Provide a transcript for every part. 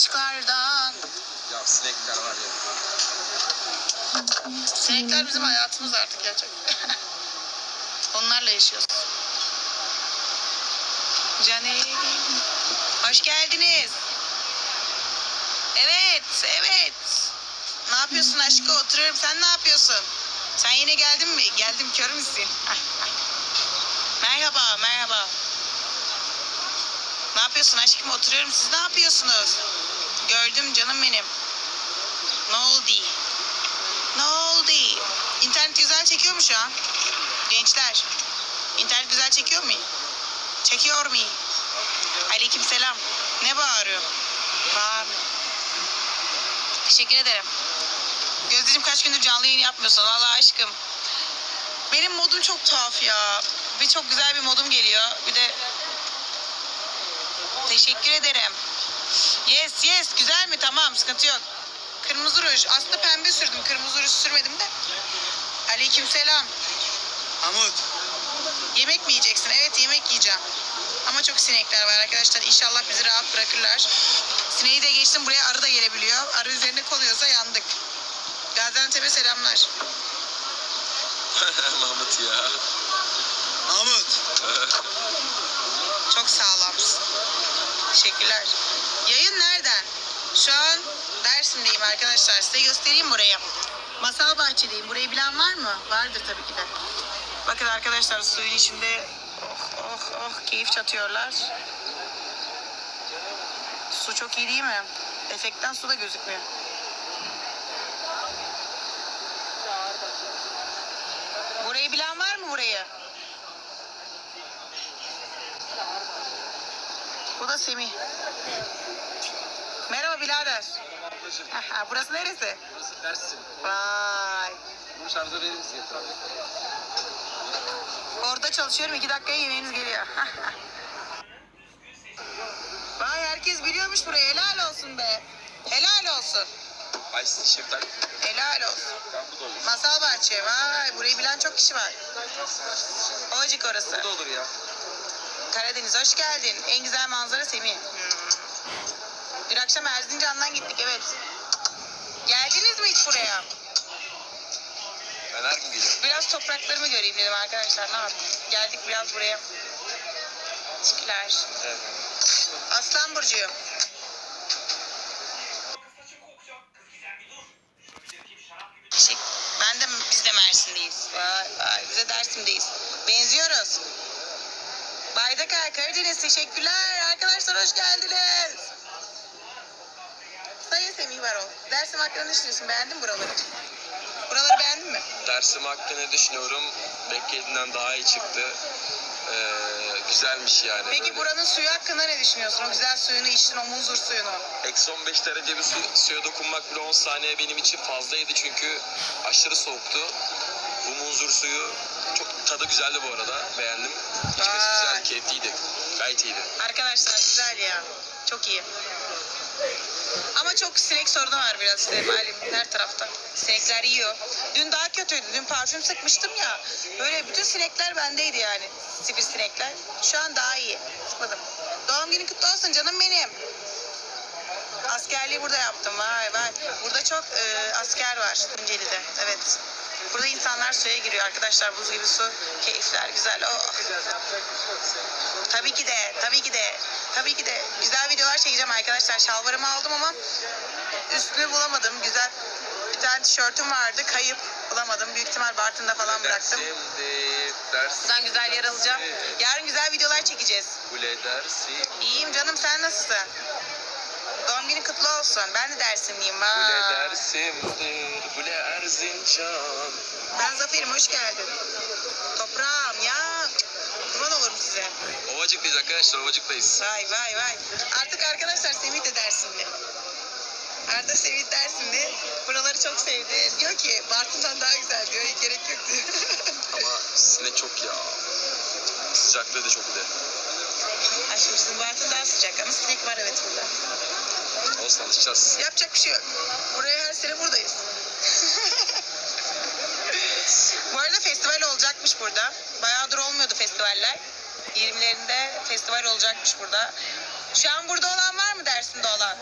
aşklardan. Ya sinekler var ya. Sinekler bizim hayatımız artık gerçekten. Onlarla yaşıyoruz. Canem. Hoş geldiniz. Evet, evet. Ne yapıyorsun aşkı? Oturuyorum. Sen ne yapıyorsun? Sen yine geldin mi? Geldim kör müsün? Merhaba, merhaba. Ne yapıyorsun aşkım? Oturuyorum. Siz ne yapıyorsunuz? Gördüm canım benim. Ne oldu? Ne oldu? İnternet güzel çekiyor mu şu an? Gençler. İnternet güzel çekiyor mu? Çekiyor mu? Aleyküm selam. Ne bağırıyor? Bağırmıyor. Teşekkür ederim. Gözdeciğim kaç gündür canlı yayın yapmıyorsun? Vallahi aşkım. Benim modum çok tuhaf ya. Bir çok güzel bir modum geliyor. Bir de teşekkür ederim. Yes yes güzel mi? Tamam sıkıntı yok. Kırmızı ruj. Aslında pembe sürdüm. Kırmızı ruj sürmedim de. Aleyküm selam. Hamut. Yemek mi yiyeceksin? Evet yemek yiyeceğim. Ama çok sinekler var arkadaşlar. İnşallah bizi rahat bırakırlar. Sineği de geçtim. Buraya arı da gelebiliyor. Arı üzerine konuyorsa yandık. Gaziantep'e selamlar. Mahmut ya. Mahmut. Çok sağlamsın. Teşekkürler. Yayın nereden? Şu an Dersim'deyim arkadaşlar. Size göstereyim burayı. Masal Bahçe'deyim. Burayı bilen var mı? Vardır tabii ki de. Bakın arkadaşlar suyun içinde oh oh oh keyif çatıyorlar. Su çok iyi değil mi? Efektten su da gözükmüyor. Burayı bilen var mı burayı? Bu da Semih. Merhaba birader. Aha, burası neresi? Burası dersin. Vay. Bunu şarja verir misin getir abi? Orada çalışıyorum. iki dakikaya yemeğiniz geliyor. Vay herkes biliyormuş burayı. Helal olsun be. Helal olsun. Ice şeftali. Helal olsun. Ben bu da olur. Masal Bahçe. Vay burayı bilen çok kişi var. Ovacık orası. Bu da olur ya. Karadeniz hoş geldin. En güzel manzara Semih. Dün akşam Erzincan'dan gittik evet. Geldiniz mi hiç buraya? Ben her gün geliyorum. Biraz topraklarımı göreyim dedim arkadaşlar. Ne yapayım? Geldik biraz buraya. Teşekkürler. Evet. Aslan Burcu'yum. Teşekkür. Ben de biz de Mersin'deyiz. Vay vay biz de Dersim'deyiz. Benziyoruz. Baydakar Karadeniz teşekkürler. Arkadaşlar hoş geldiniz. Semih Varol. Dersim hakkında ne düşünüyorsun? Beğendin mi buraları? Buraları beğendin mi? Dersim hakkında ne düşünüyorum? Beklediğimden daha iyi çıktı. Ee, güzelmiş yani. Peki Böyle buranın suyu hakkında ne düşünüyorsun? O güzel suyunu içtin, o muzur suyunu. Eksi 15 derece bir su, suya dokunmak bile 10 saniye benim için fazlaydı çünkü aşırı soğuktu. Bu munzur suyu çok tadı güzeldi bu arada. Beğendim. İçmesi Vay. güzel, keyifliydi. Gayet iyiydi. Arkadaşlar güzel ya. Çok iyi. Ama çok sinek sorunu var biraz işte malum her tarafta. Sinekler yiyor. Dün daha kötüydü. Dün parfüm sıkmıştım ya. Böyle bütün sinekler bendeydi yani. Sivri sinekler. Şu an daha iyi. Sıkmadım. Doğum günün kutlu olsun canım benim. Askerliği burada yaptım. Vay vay. Burada çok e, asker var Tunceli'de. Evet. Burada insanlar suya giriyor arkadaşlar. Buz gibi su. Keyifler güzel. Oh. Tabii ki de, tabii ki de, tabii ki de güzel videolar çekeceğim arkadaşlar. Şalvarımı aldım ama üstünü bulamadım. Güzel bir tane tişörtüm vardı. Kayıp bulamadım. Büyük ihtimal Bartın'da falan bıraktım. Buradan güzel yer alacağım. Yarın güzel videolar çekeceğiz. İyiyim canım sen nasılsın? Doğum günün kutlu olsun. Ben de Dersimliyim. Vay. dersimdir, kule Erzincan. Ben Zafer'im hoş geldin. Toprağım ya. Ovacık'tayız arkadaşlar, Ovacık'tayız. Vay vay vay. Artık arkadaşlar Semih de Dersimli. Arda Semih Dersimli. Buraları çok sevdi. Diyor ki Bartın'dan daha güzel diyor. Hiç gerek yok diyor. Ama sinek çok ya. Sıcaklığı da çok de. Aşkım sizin Bartın daha sıcak ama sinek var evet burada. Olsun alışacağız. Yapacak bir şey yok. Buraya her sene buradayız. Bu arada festival olacakmış burada. Bayağıdır olmuyordu festivaller. 20'lerinde festival olacakmış burada. Şu an burada olan var mı Dersim'de olan?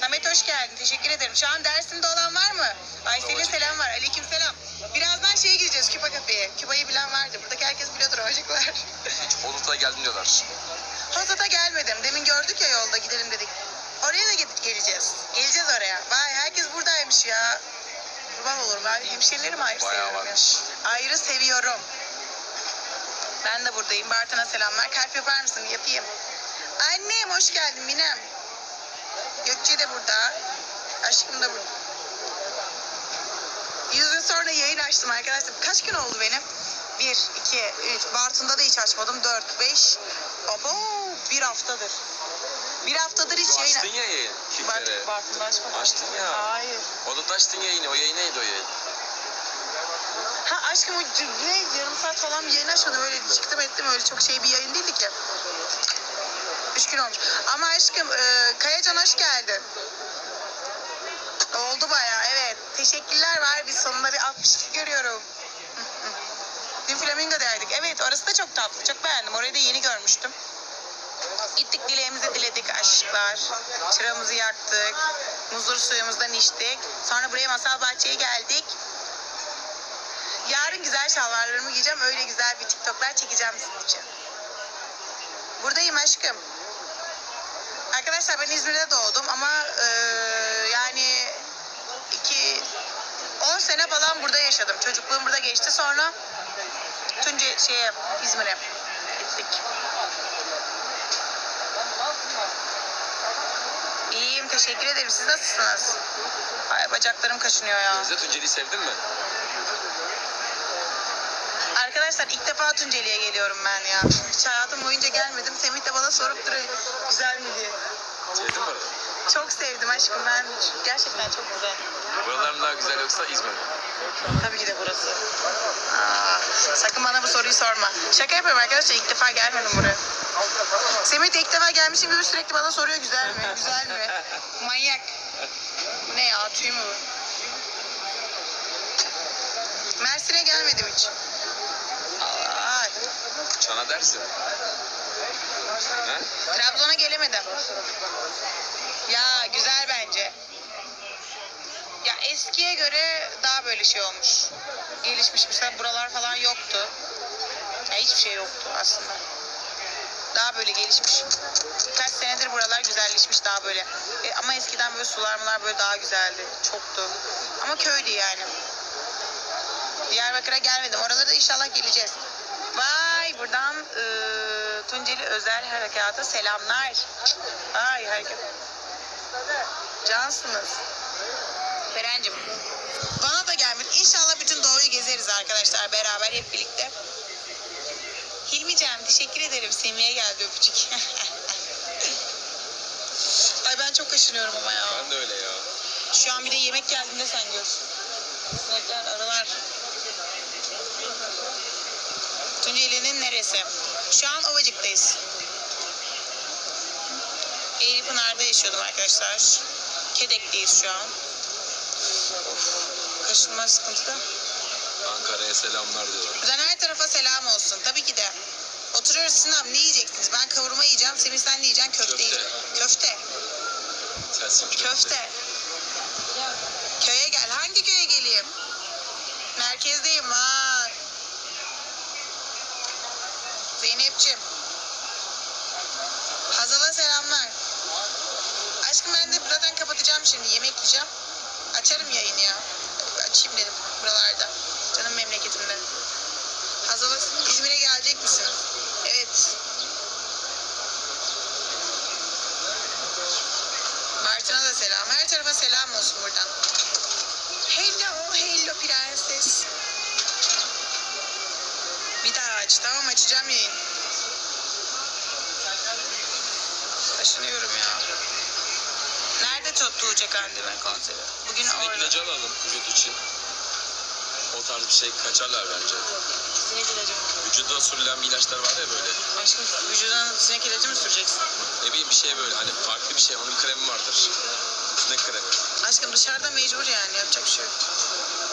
Samet hoş geldin. Teşekkür ederim. Şu an dersinde olan var mı? Aysel'in selam var. Aleyküm selam. Birazdan şeye gideceğiz Küpa kafeye. Küpa'yı bilen vardır. Buradaki herkes biliyordur çocuklar. Olut'a geldim diyorlar. Hazata gelmedim. Demin gördük ya yolda gidelim dedik. Oraya da gidip geleceğiz. Geleceğiz oraya. Vay herkes buradaymış ya. Kurban olurum. Ben hemşerilerim ayrı Bayağı seviyorum. ya. varmış. Ayrı seviyorum. Ben de buradayım. Bartın'a selamlar. Kalp yapar mısın? Yapayım. Annem hoş geldin Minem. Gökçe de burada. Aşkım da burada. Yüz gün sonra yayın açtım arkadaşlar. Kaç gün oldu benim? Bir, iki, üç. Bartın'da da hiç açmadım. Dört, beş. Abo bir haftadır. Bir haftadır hiç yayın... Açtın ya yayın. Bart. Bartın'da açmadım. Açtın ya. Hayır. Olut'ta açtın yayını. O yayın neydi o yayın? Ha aşkım o ne yarım saat falan bir yayın açmadım. Öyle çıktım ettim öyle çok şey bir yayın değildi ki. Üç gün olmuş. Ama aşkım e, Kayacan hoş geldin. Oldu bayağı evet. Teşekkürler var. Biz sonunda bir 62 görüyorum. Dün Flamingo'daydık. Evet orası da çok tatlı. Çok beğendim. Orayı da yeni görmüştüm. Gittik dileğimizi diledik aşklar. Çıramızı yaktık. Muzur suyumuzdan içtik. Sonra buraya masal bahçeye geldik. Yarın güzel şalvarlarımı giyeceğim. Öyle güzel bir TikTok'lar çekeceğim sizin için. Buradayım aşkım. Arkadaşlar ben İzmir'de doğdum ama eee, yani iki 10 sene falan burada yaşadım. Çocukluğum burada geçti. Sonra Tunca şeye İzmir'e gittik. İyiyim teşekkür ederim. Siz nasılsınız? Ay bacaklarım kaşınıyor ya. Gözde Tunceli'yi sevdin mi? Arkadaşlar ilk defa Tunceli'ye geliyorum ben ya. Hiç hayatım boyunca gelmedim. Semih de bana sorup duruyor güzel mi diye. Sevdin mi? Çok sevdim aşkım ben. Gerçekten çok güzel. Buralar mı daha güzel yoksa İzmir mi? Tabii ki de burası. Aa, sakın bana bu soruyu sorma. Şaka yapıyorum arkadaşlar ilk defa gelmedim buraya. Semih de ilk defa gelmişim gibi sürekli bana soruyor güzel mi? Güzel mi? Manyak. Ne ya tüy mü bu? Mersin'e gelmedim hiç. Dersin. He? Trabzon'a gelemedim. Ya güzel bence. Ya eskiye göre daha böyle şey olmuş. Gelişmiş mesela buralar falan yoktu. Ya hiçbir şey yoktu aslında. Daha böyle gelişmiş. Kaç senedir buralar güzelleşmiş daha böyle. E, ama eskiden böyle sular mular böyle daha güzeldi. Çoktu. Ama köydü yani. Diyarbakır'a gelmedim. Oralara da inşallah geleceğiz. Buradan e, Tunceli Özel Harekat'a selamlar. Ay hareket. Cansınız. Berencim. Bana da gelmiş. İnşallah bütün doğuyu gezeriz arkadaşlar beraber hep birlikte. Hilmi'cim teşekkür ederim. Semih'e geldi öpücük. Ay ben çok kaşınıyorum ama ya. Ben de öyle ya. Şu an bir de yemek geldiğinde sen gör. Sinekler, arılar. Tunceli'nin neresi? Şu an Ovacık'tayız. Eğripınar'da yaşıyordum arkadaşlar. Kedek'teyiz şu an. Of, kaşınma sıkıntıda. Ankara'ya selamlar diyorlar. Buradan her tarafa selam olsun. Tabii ki de. Oturuyoruz Sinan ne yiyeceksiniz? Ben kavurma yiyeceğim. Semih sen ne yiyeceksin? Köfte, Köfte. Köfte. Sensin köfte. Köfte. Köye gel. Hangi köye geleyim? Merkezdeyim. Vay. Zeynep'ciğim. Hazal'a selamlar. Aşkım ben de zaten kapatacağım şimdi. Yemek yiyeceğim. Açarım yayını ya. Açayım dedim buralarda. Canım memleketimde. Hazal'a İzmir'e gelecek misin? Evet. Bartın'a da selam. Her tarafa selam olsun buradan. Hello, hello prenses. Aç. Tamam açacağım yayın. Taşınıyorum ya. Nerede tu Tuğçe Kandemir konseri? Bugün orada. ilacı alalım vücut için. O tarz bir şey kaçarlar bence. Sinek ilacı mı? Vücuda sürülen bir ilaçlar var ya böyle. Aşkım vücuduna sinek ilacı mı süreceksin? Ne bileyim bir şey böyle hani farklı bir şey. Onun kremi vardır. Sinek kremi. Aşkım dışarıda mecbur yani yapacak bir şey yok.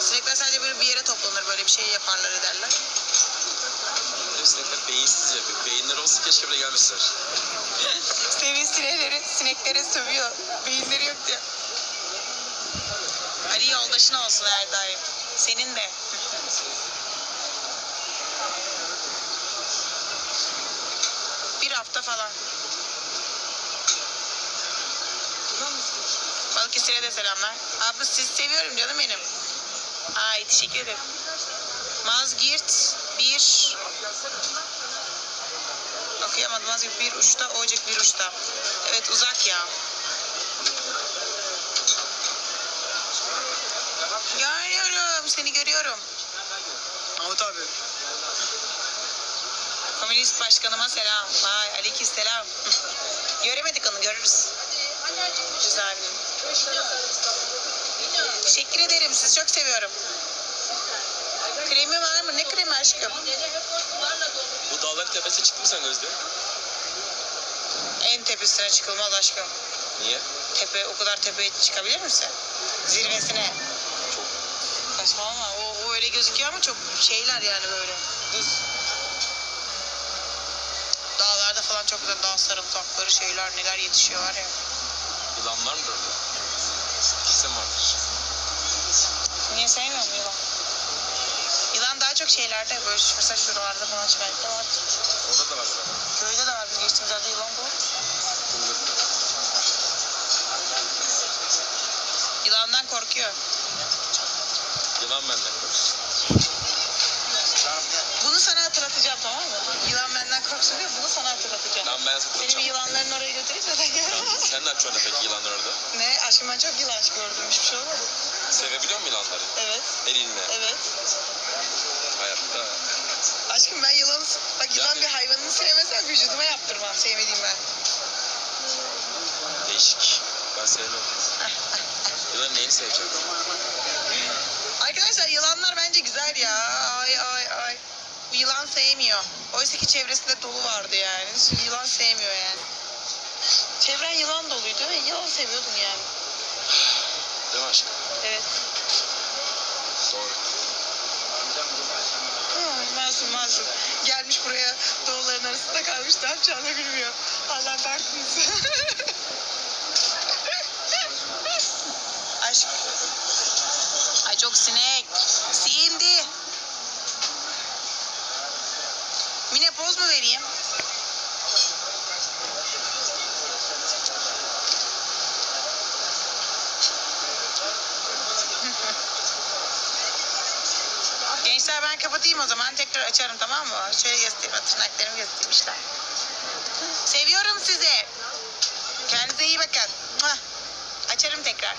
Sinekler sadece böyle bir yere toplanır böyle bir şey yaparlar ederler. Sinekler beyinsiz yapıyor. Beyinleri olsa keşke bile gelmeseler. Sevin sinekleri, sineklere sövüyor. Beyinleri yok diyor. Ali yoldaşın olsun her daim. Senin de. Bir hafta falan. Balıkesir'e de selamlar. Abla sizi seviyorum canım benim. Ay teşekkür ederim. Mazgirt bir okuyamadım. Mazgirt bir uçta, Ocak bir uçta. Evet uzak ya. Görüyorum, seni görüyorum. Mahmut abi. Komünist başkanıma selam. Vay aleyküm selam. Göremedik onu görürüz. Güzel. Teşekkür ederim. Sizi çok seviyorum. Kremi var mı? Ne kremi aşkım? Bu dağların tepesine çıktın mı sen Gözde? En tepesine çıkılmaz aşkım. Niye? Tepe, o kadar tepeye çıkabilir misin? Zirvesine. Çok. Saçmalama. O, o öyle gözüküyor ama çok şeyler yani böyle. Düz. Dağlarda falan çok güzel dağ sarımsakları şeyler neler yetişiyor var ya. Yılan var mıdır orada? Kesin vardır. Niye sevmiyorum yılan? Çok şeylerde şu- mesela şuralarda falan çimenlikte var. Orada da var. Köyde de var biz geçtiğimiz yerde yılan bu. Yılandan korkuyor. Yılan benden korksun. Bunu sana hatırlatacağım tamam mı? Yılan benden korksun diyor bunu sana hatırlatacağım. Lan ben Seni bir yılanların oraya götüreyim de sen gel. Sen ne yapacaksın peki yılanlar orada? ne? Aşkım ben çok yılan gördüm. Hiçbir şey olmadı. Sevebiliyor musun yılanları? Evet. Elinle. Evet. Hayatta. Aşkım ben Yani- bir hayvanını sevmesem vücuduma yaptırmam. Sevmediğim ben. Değişik. Ben sevmem. Yılan neyini seveceğim? Arkadaşlar yılanlar bence güzel ya. Ay ay ay. Bu yılan sevmiyor. Oysa ki çevresinde dolu vardı yani. Şimdi yılan sevmiyor yani. Çevren yılan doluydu ve yılan seviyordun yani. Değil mi aşkım? Evet. Doğru. Hı, masum masum. Gelmiş buraya doğuların arasında kalmış. Ne yapacağını bilmiyor. Allah baktınız. Aşk. Ay çok sinek. Sindi. Mine poz mu vereyim? Gençler ben kapatayım o zaman. Tekrar açarım tamam mı? Şöyle göstereyim. Tırnaklarımı göstereyim işte. Seviyorum sizi. Kendinize iyi bakın. Açarım tekrar.